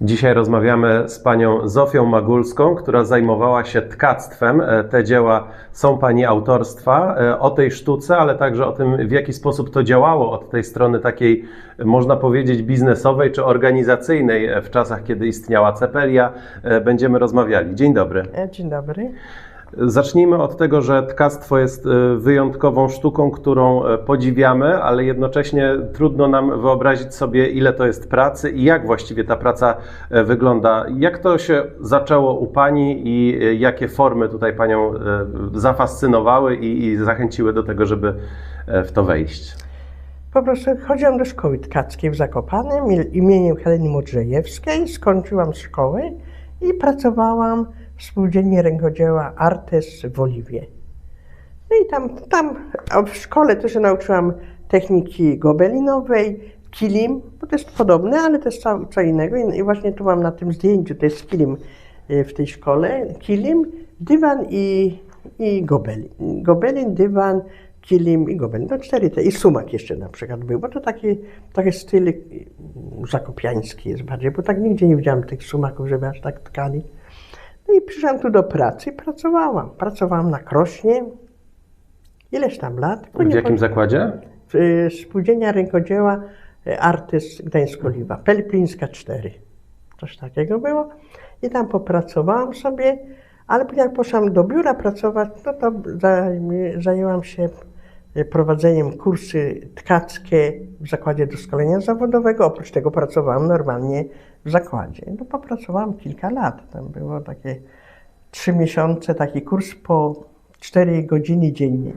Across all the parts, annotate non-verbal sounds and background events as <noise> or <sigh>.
Dzisiaj rozmawiamy z panią Zofią Magulską, która zajmowała się tkactwem. E, Te dzieła są pani autorstwa. E, O tej sztuce, ale także o tym, w jaki sposób to działało od tej strony takiej, można powiedzieć, biznesowej czy organizacyjnej e, w czasach, kiedy istniała Cepelia, będziemy rozmawiali. Dzień dobry. Dzień dobry. Zacznijmy od tego, że tkactwo jest e, wyjątkową sztuką, którą e, podziwiamy, ale jednocześnie trudno nam wyobrazić sobie, ile to jest pracy i jak właściwie ta praca e, wygląda. Jak to się zaczęło u Pani i jakie formy tutaj Panią zafascynowały i, zachęciły do tego, żeby w to wejść? Po prostu chodziłam do szkoły tkackiej w Zakopanem im- imieniem Heleny Modrzejewskiej. Skończyłam szkołę i pracowałam w spółdzielni rękodzieła Artes w Oliwie. No i tam, tam w szkole też się nauczyłam techniki gobelinowej, kilim, bo to jest podobne, ale jest co, innego. I, właśnie tu mam na tym zdjęciu, to jest kilim y, w tej szkole, kilim, dywan i, i gobelin. Gobelin, dywan, kilim i gobelin. To cztery te. I sumak jeszcze na przykład był, bo to taki trochę styl y, zakopiański jest bardziej, bo tak nigdzie nie widziałam tych sumaków, żeby aż tak tkali. No i przyszłam tu do pracy i pracowałam. Pracowałam na Krośnie. Ileś tam lat. W jakim zakładzie? w, y, Spółdzielnia Rękodzieła y, Artys Gdańsk-Oliwa, Peliplińska 4. Coś takiego było. I tam popracowałam sobie, ale jak poszłam do biura pracować, no to zajęłam się y, prowadzeniem kursy tkackie w zakładzie doskonalenia zawodowego. Oprócz tego pracowałam normalnie w zakładzie. No popracowałam kilka lat. Tam było takie trzy miesiące, taki kurs po 4 godziny dziennie.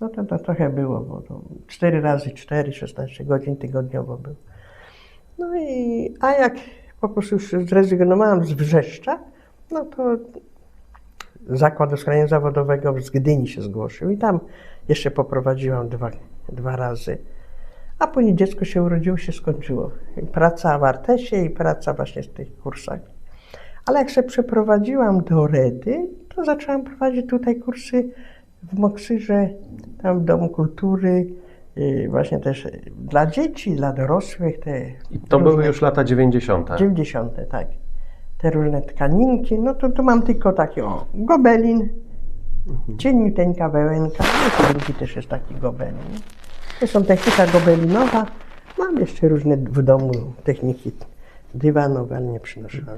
No to, to trochę było, bo to 4 razy 4, 16 godzin tygodniowo było. No i, a jak po prostu już zrezygnowałam z Wrzeszcza, no to Zakład Doskonalenia Zawodowego z Gdyni się zgłosił i tam jeszcze poprowadziłam dwa, dwa razy. A później dziecko się urodziło, się skończyło. I praca w Artesie i praca właśnie w tych kursach. Ale jak się przeprowadziłam do Redy, to zaczęłam prowadzić tutaj kursy w Moksyrze, tam w Domu Kultury, yy, właśnie też dla dzieci, dla dorosłych. Te I to były różne- już lata 90. 90, tak. Te różne tkaninki, no to tu mam tylko takie, o, gobelin, cieniuteńka wełenka, no i drugi też jest taki gobelin. Są technika gobelinowa. Mam jeszcze różne w domu techniki dywanowe, ale nie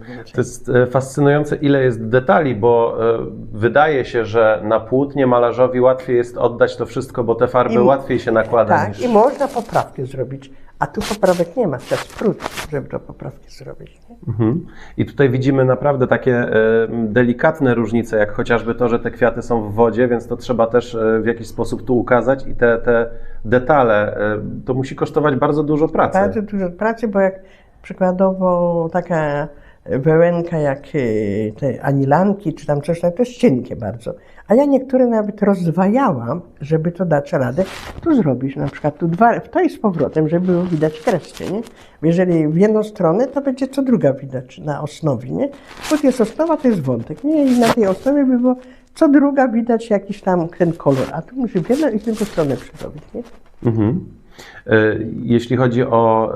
więcej. To jest e, fascynujące, ile jest detali, bo e, wydaje się, że na płótnie malarzowi łatwiej jest oddać to wszystko, bo te farby I- łatwiej się nakłada Tak, niż... i można poprawkę zrobić, a tu poprawek nie ma, trzeba spróć, żeby to poprawki zrobić. Mhm. I tutaj widzimy naprawdę takie e, delikatne różnice, jak chociażby to, że te kwiaty są w wodzie, więc to trzeba też w jakiś sposób tu ukazać i te, te detale, to musi kosztować bardzo dużo pracy. Bardzo dużo pracy, bo jak przykładowo taka wełenka jak e, te anilanki czy tam coś takiego, to jest cienkie bardzo. A ja niektóre nawet rozdwajałam, żeby to dać radę. Tu zrobisz na przykład tu dwa, to i z powrotem, żeby było widać kreskę, nie? Jeżeli w jedną stronę, to będzie co druga widać na osnowie, nie? Bo jest osnowa, to jest wątek, nie? I na tej osnowie by było co druga widać jakiś tam ten kolor, a tu musi w jedną i w drugą stronę przerobić, nie? Mhm. E, Jeśli chodzi o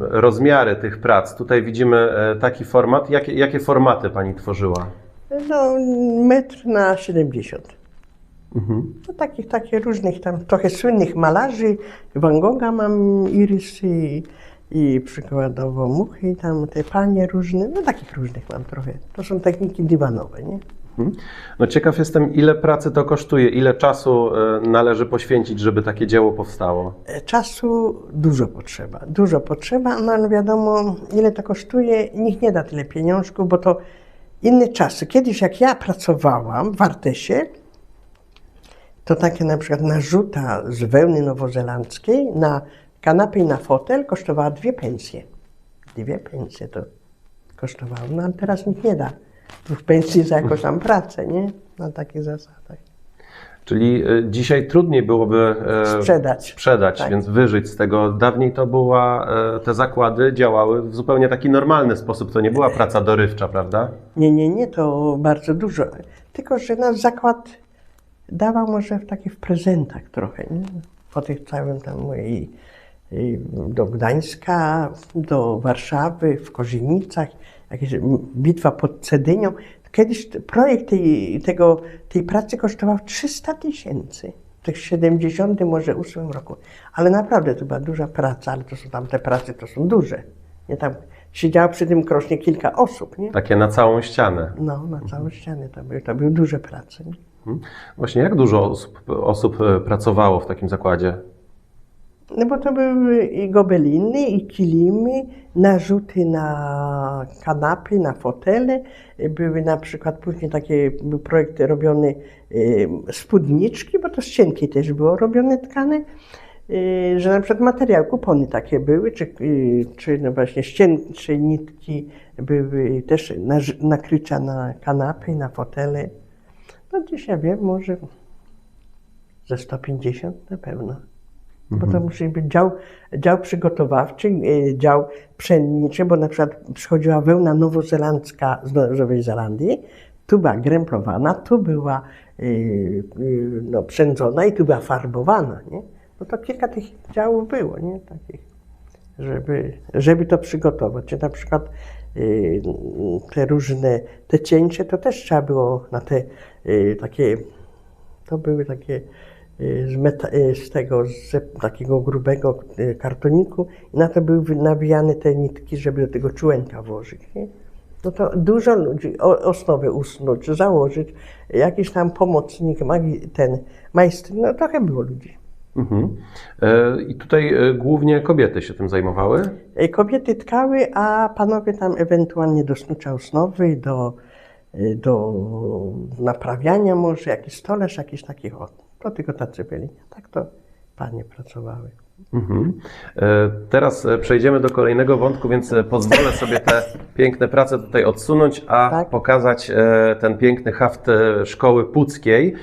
rozmiary tych prac, tutaj widzimy e, taki format. Jakie, jakie formaty Pani tworzyła? No, metr na 70. Mhm. No, takich, takich różnych tam, trochę słynnych malarzy. Van Gogha mam irysy i, i przykładowo muchy, tam te panie różne, no takich różnych mam trochę. To są techniki dywanowe, nie? Mhm. No ciekaw jestem, ile pracy to kosztuje, ile czasu e, należy poświęcić, żeby takie dzieło powstało. E, Czasu dużo potrzeba, dużo potrzeba, no ale wiadomo, ile to kosztuje, nikt nie da tyle pieniążków, bo to inne czasy. Kiedyś jak ja pracowałam w Artesie, to takie na przykład narzuta z wełny nowozelandzkiej na kanapę i na fotel kosztowała dwie pensje. Dwie pensje to kosztowało, no ale teraz nikt nie da dwóch pensji za jakąś tam pracę, nie? Na takich zasadach. Czyli e, dzisiaj trudniej byłoby e, Sprzedać. sprzedać, Tak. więc wyżyć z tego. Dawniej to była, e, te zakłady działały w zupełnie taki normalny sposób. To nie była praca dorywcza, prawda? Nie, nie, nie, to bardzo dużo. Tylko, że nasz zakład dawał może w takich prezentach trochę, nie? Po tych całym tam mojej y, do Gdańska, do Warszawy, w Kozienicach, jakieś bitwa pod Cedynią. Kiedyś projekt tej, tego, tej pracy kosztował 300 tysięcy. W tych 70, może 8 roku. Ale naprawdę to była duża praca, ale to są tamte prace, to są duże. Nie tam siedziało przy tym krośnie kilka osób, nie? Takie na całą ścianę. No, na całą ścianę to były, to były duże prace. Nie? Mhm. Właśnie jak dużo osób, osób e, pracowało w takim zakładzie? No bo to były i gobeliny, i kilimy, narzuty na kanapy, na fotele. Były na przykład później takie, był projekt robiony y, spódniczki, bo to z cienkiej też było robione tkane, y, że na przykład materiał, kupony takie były, czy, y, czy no właśnie ścien, czy nitki były też naż- nakrycia na kanapy, na fotele. No gdzieś ja wiem, może ze 150 na pewno. Bo to musi być dział, dział przygotowawczy, y, dział pszenniczy, bo na przykład przychodziła wełna nowozelandzka z Nowej Zelandii, tu była gręplowana, tu była y, y, no, przędzona i tu była farbowana, nie? No to kilka tych działów było, nie? Takich, żeby, żeby to przygotować. Czy na przykład te różne, te cięcie, to też trzeba było na te takie to były takie z, meta, y, z tego, z takiego grubego y, kartoniku i na to były nawijane te nitki, żeby do tego człenka włożyć. Nie? No to dużo ludzi, o, osnowę usnąć, założyć, jakiś tam pomocnik, magi, ten majstr, no trochę było ludzi. Mhm. E, I tutaj e, głównie kobiety się tym zajmowały? Kobiety tkały, a panowie tam ewentualnie do snucia osnowy, do, do naprawiania może, jakiś stolarz, jakiś takich, o, to tylko tacy byli. Tak to panie pracowały. Mhm. E, Teraz e, przejdziemy do kolejnego wątku, więc e, pozwolę sobie te <laughs> piękne prace tutaj odsunąć, a Tak. pokazać ten piękny haft szkoły puckiej.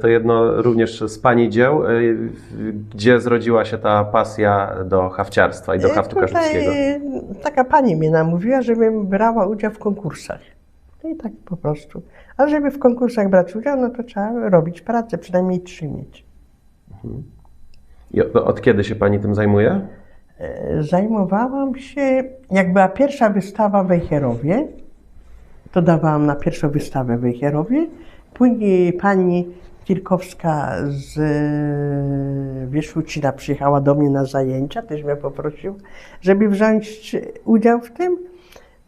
To jedno również z Pani dzieł, gdzie zrodziła się ta pasja do hafciarstwa i do haftu tutaj, kaszubskiego. Taka pani mnie namówiła, żebym brała udział w konkursach. No I tak po prostu. A żeby w konkursach brać udział, no to trzeba robić pracę, przynajmniej trzy mieć. I od, od kiedy się Pani tym zajmuje? E, Zajmowałam się, jak była pierwsza wystawa w Wejherowie, to dawałam na pierwszą wystawę w Wejherowie. Później pani Kirkowska z e, Wierzchucina przyjechała do mnie na zajęcia, też mnie poprosił, żeby wziąć udział w tym.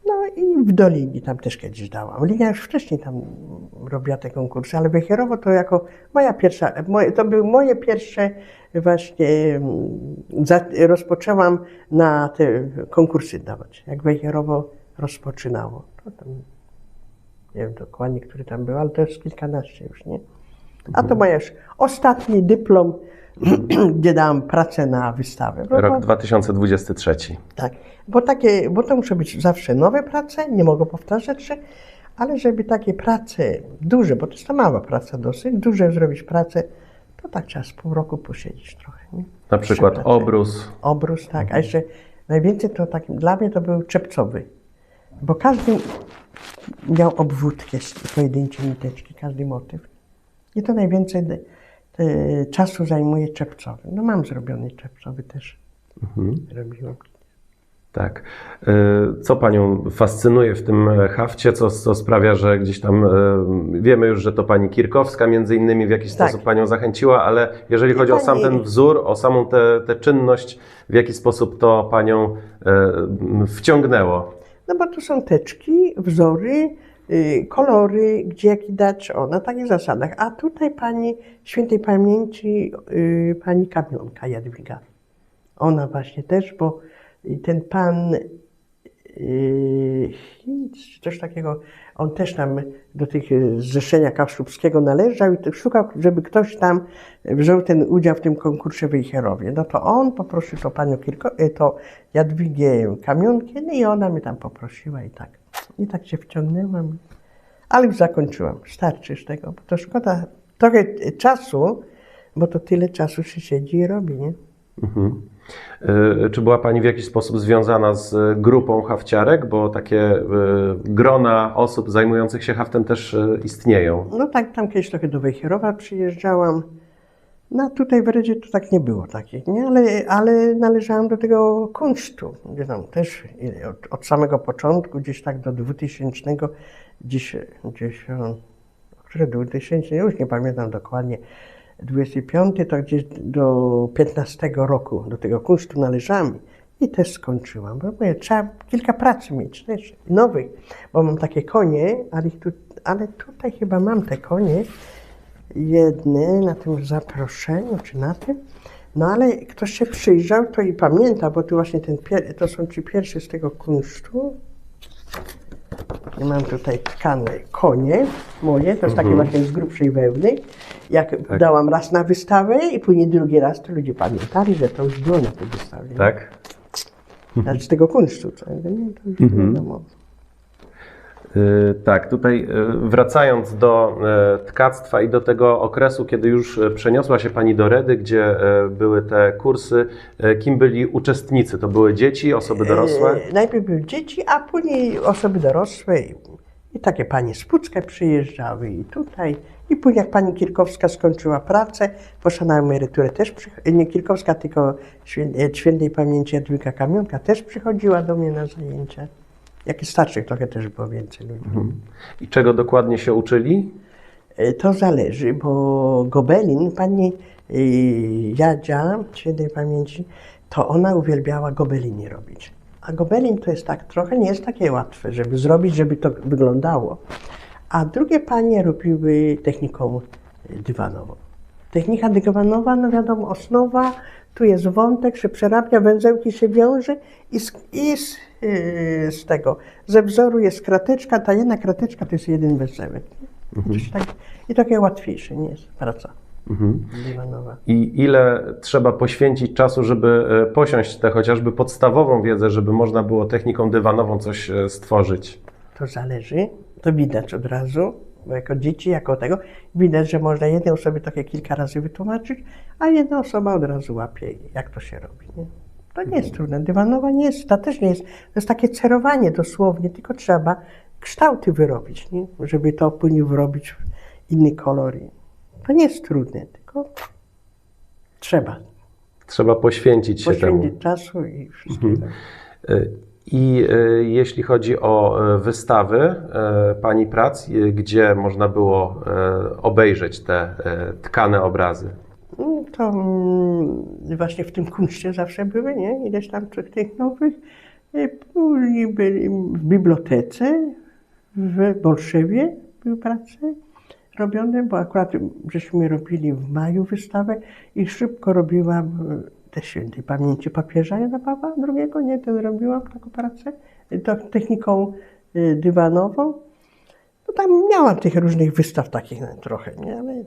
No i w Dolini tam też kiedyś dałam. Linia już wcześniej tam robiła te konkursy, ale Wejherowo to jako moja pierwsza, moje, to były moje pierwsze właśnie, mm, za, rozpoczęłam na te konkursy dawać, jak Wejherowo rozpoczynało. To tam, nie wiem dokładnie, który tam był, ale to jest kilkanaście już, nie? A to moja już ostatni dyplom, <clears throat> gdzie dałam pracę na wystawę. Bo to- Rok 2023. tak, bo, takie, bo to muszą być zawsze nowe prace, nie mogą powtarzać się, ale żeby takie prace duże, bo to jest ta mała praca dosyć, duże zrobić pracę, to tak z pół roku posiedzieć trochę. Nie? Na przykład prace. obrus. Obrus, tak. A jeszcze najwięcej to takim, dla mnie to był czepcowy, bo każdy miał obwódkę pojedyncze niteczki, każdy motyw. I to najwięcej czasu zajmuje czepcowy. No mam zrobiony czepcowy też. Robiłam. Tak. E, Co Panią fascynuje w tym hafcie, co, co sprawia, że gdzieś tam e, wiemy już, że to Pani Kirkowska między innymi w jakiś Tak. sposób Panią zachęciła, ale jeżeli I chodzi o sam pani- ten wzór, o samą tę czynność, w jaki sposób to Panią wciągnęło? No bo tu są teczki, wzory, y, kolory, gdzie jaki dać, o, na takich zasadach. A tutaj pani świętej pamięci, y, pani Kamionka Jadwiga. Ona właśnie też, bo ten pan y, czy coś takiego, on też tam do tych y, zrzeszenia kaszubskiego należał i szukał, żeby ktoś tam wziął ten udział w tym konkursie w. No to on poprosił to panią Kirko, y, to Jadwigę Kamionkę, no i ona mnie tam poprosiła i tak. I tak się wciągnęłam, ale już zakończyłam. Starczy już tego, bo to szkoda trochę czasu, bo to tyle czasu się siedzi i robi, nie? Mhm. E, Czy była Pani w jakiś sposób związana z e, grupą hafciarek, bo takie e, grona osób zajmujących się haftem też e, istnieją? No tak, tam kiedyś trochę do Wejherowa przyjeżdżałam. No tutaj w Redzie to tak nie było takich, nie? Ale, ale należałam do tego kunsztu, gdzie tam też od, od samego początku, gdzieś tak do 2000, gdzieś, gdzieś o, które 2000, już nie pamiętam dokładnie, 25 to gdzieś do 15 roku do tego kunsztu należałam i też skończyłam. Bo mówię, trzeba kilka pracy mieć też, nowych, bo mam takie konie, ale, tu, ale tutaj chyba mam te konie, jedne na tym zaproszeniu, czy na tym. No ale ktoś się przyjrzał, to i pamięta, bo tu właśnie ten, to są ci pierwsi z tego kunsztu. I mam tutaj tkane konie moje, to jest takie właśnie z grubszej wełny. Jak dałam raz na wystawę i później drugi raz, to ludzie pamiętali, że to już było na tej wystawie. Tak? Znaczy z tego kunsztu, co? Nie, to już wiadomo. Y, Tak, tutaj y, wracając do e, tkactwa i do tego okresu, kiedy już przeniosła się Pani do Redy, gdzie były te kursy, kim byli uczestnicy? To były dzieci, osoby dorosłe? Najpierw były dzieci, a później osoby dorosłe. I, takie panie z Pucka przyjeżdżały i tutaj. I później jak pani Kirkowska skończyła pracę, poszła na emeryturę też, nie Kirkowska, tylko e, świętej pamięci Jadwiga Kamionka też przychodziła do mnie na zajęcia. Jak i starszych trochę też było więcej ludzi. I czego dokładnie się uczyli? E, To zależy, bo Gobelin, pani y, Jadzia, świętej pamięci, to ona uwielbiała gobeliny robić. A gobelin to jest tak, trochę nie jest takie łatwe, żeby zrobić, żeby to wyglądało. A drugie panie robiły techniką dywanową. Technika dywanowa, no wiadomo, osnowa, tu jest wątek, się przerabia, węzełki się wiąże i z, i z, yy, z tego, ze wzoru jest krateczka, ta jedna krateczka to jest jeden węzełek. Coś tak, I takie łatwiejsze, nie jest praca dywanowa. I ile trzeba poświęcić czasu, żeby e, posiąść tę chociażby podstawową wiedzę, żeby można było techniką dywanową coś e, stworzyć? To zależy, to widać od razu, jako dzieci, jako tego, widać, że można jednej osobie takie kilka razy wytłumaczyć, a jedna osoba od razu łapie, jak to się robi. Nie? To nie jest trudne. Dywanowa nie jest, to też nie jest, to jest takie cerowanie dosłownie, tylko trzeba kształty wyrobić, nie? żeby to później wyrobić w inny kolor. To nie jest trudne, tylko trzeba Trzeba poświęcić się temu. poświęcić czasu i wszystkiego. E, I e, jeśli chodzi o e, wystawy e, Pani prac, gdzie można było obejrzeć te tkane obrazy? No, To mm, właśnie w tym kunszcie zawsze były, nie? Ileś tam tych, nowych. Później byli w bibliotece w Bolszewie były prace robione, bo akurat żeśmy robili w maju wystawę i szybko robiłam e, te świętej pamięci papieża Jana Pawła II, nie? Ten robiłam taką pracę, to techniką e, dywanową. No tam miałam tych różnych wystaw takich no, trochę, nie? Ale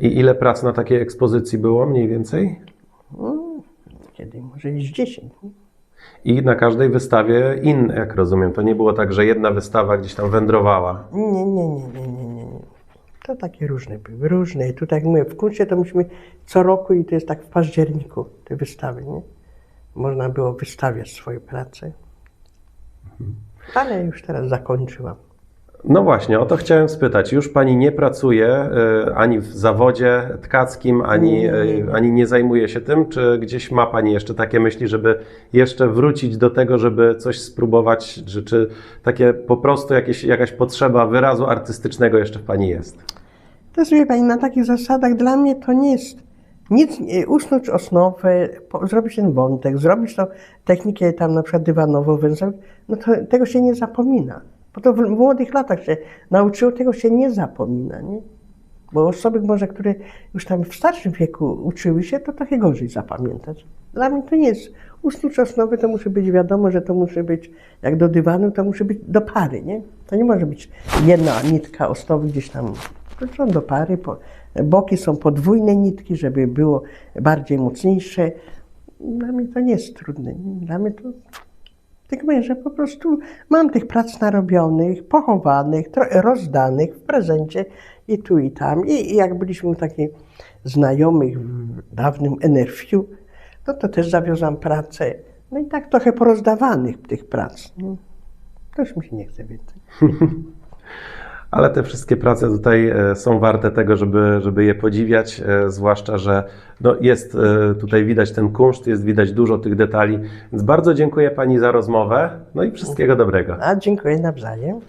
I ile prac na takiej ekspozycji było mniej więcej? no, kiedy może iść 10. nie? I na każdej wystawie inne, jak rozumiem. To nie było tak, że jedna wystawa gdzieś tam wędrowała. Nie, nie, nie, nie. nie. To takie różne były, różne. I tutaj jak mówię, w kursie to myśmy co roku i to jest tak w październiku te wystawy, nie? Można było wystawiać swoje prace. Ale już teraz zakończyłam. No właśnie, o to chciałem spytać. Już Pani nie pracuje e, ani w zawodzie tkackim, ani, Nie, nie, nie. e, ani nie zajmuje się tym? Czy gdzieś ma Pani jeszcze takie myśli, żeby jeszcze wrócić do tego, żeby coś spróbować? Czy, czy takie po prostu jakieś, jakaś potrzeba wyrazu artystycznego jeszcze w Pani jest? To jest, wie Pani, na takich zasadach dla mnie to nie jest nic, nie- usnąć osnowę, zrobić ten wątek, zrobić tą technikę tam na przykład dywanową, węzeł, no to tego się nie zapomina. Bo to w, młodych latach się nauczyło, tego się nie zapomina, nie? Bo osoby może, które już tam w starszym wieku uczyły się, to trochę gorzej zapamiętać. Dla mnie to nie jest. Usnąć osnowy to musi być wiadomo, że to musi być, jak do dywanu, to musi być do pary, nie? To nie może być jedna nitka osnowy gdzieś tam. To do pary. Po, boki są podwójne nitki, żeby było bardziej mocniejsze. Dla mnie to nie jest trudne. Nie? Dla mnie to tylko mówię, że po prostu mam tych prac narobionych, pochowanych, rozdanych w prezencie i tu i tam. I, jak byliśmy takich znajomych w dawnym NRFiu, no to też zawiozłam pracę. No i tak trochę porozdawanych tych prac. No. To już mi się nie chce więcej. <laughs> ale te wszystkie prace tutaj e, są warte tego, żeby, żeby je podziwiać, e, zwłaszcza, że no jest e, tutaj widać ten kunszt, jest widać dużo tych detali, więc bardzo dziękuję Pani za rozmowę, no i wszystkiego dobrego. A dziękuję nawzajem.